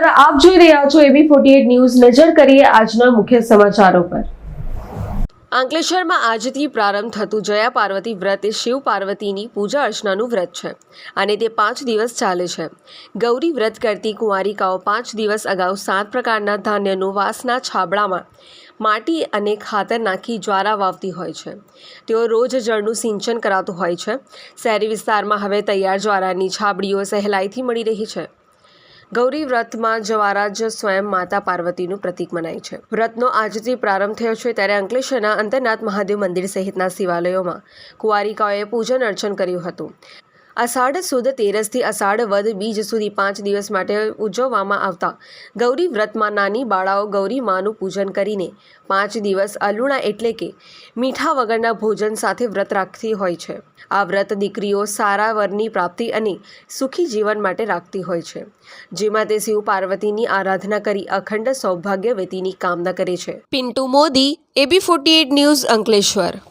રહ્યા છો એબી forty news. નજર કરીએ આજના મુખ્ય સમાચારો પર. અંકલેશ્વરમાં આજથી પ્રારંભ થતું જયા પાર્વતી વ્રત એ શિવ પાર્વતીની પૂજા અર્ચનાનું વ્રત છે અને તે પાંચ દિવસ ચાલે છે. ગૌરી વ્રત કરતી કુંવારિકાઓ પાંચ દિવસ અગાઉ સાત પ્રકારના ધાન્યનું વાસના છાબડામાં માટી અને ખાતર નાખી જ્વારા વાવતી હોય છે. તેઓ રોજ જળનું સિંચન કરાતું હોય છે. શહેરી વિસ્તારમાં હવે તૈયાર જ્વારાની છાબડીઓ સહેલાઈથી મળી રહી છે. ગૌરી વ્રતમાં જવારાજ સ્વયં માતા પાર્વતીનું પ્રતીક મનાય છે. વ્રતનો આજથી પ્રારંભ થયો છે ત્યારે અંકલેશ્વરના અંતરનાથ મહાદેવ મંદિર સહિતના શિવાલયોમાં કુંવારિકાઓએ પૂજન અર્ચન કર્યું હતું. અષાઢ સુદ તેરસથી અષાઢ વદ બીજ સુધી પાંચ દિવસ માટે ઉજવવામાં આવતા. ગૌરી વ્રતમાં નાની બાળાઓ ગૌરી માનું પૂજન કરીને પાંચ દિવસ અલુણા એટલે કે મીઠા વગરના ભોજન સાથે વ્રત રાખતી હોય છે. આ વ્રત દીકરીઓ સારા વરની પ્રાપ્તિ અને સુખી જીવન માટે રાખતી હોય છે, જેમાં તે શિવ પાર્વતીની આરાધના કરી અખંડ સૌભાગ્યવતીની કામના કરે છે. Pintu Modi, A B forty news Ankleshwar.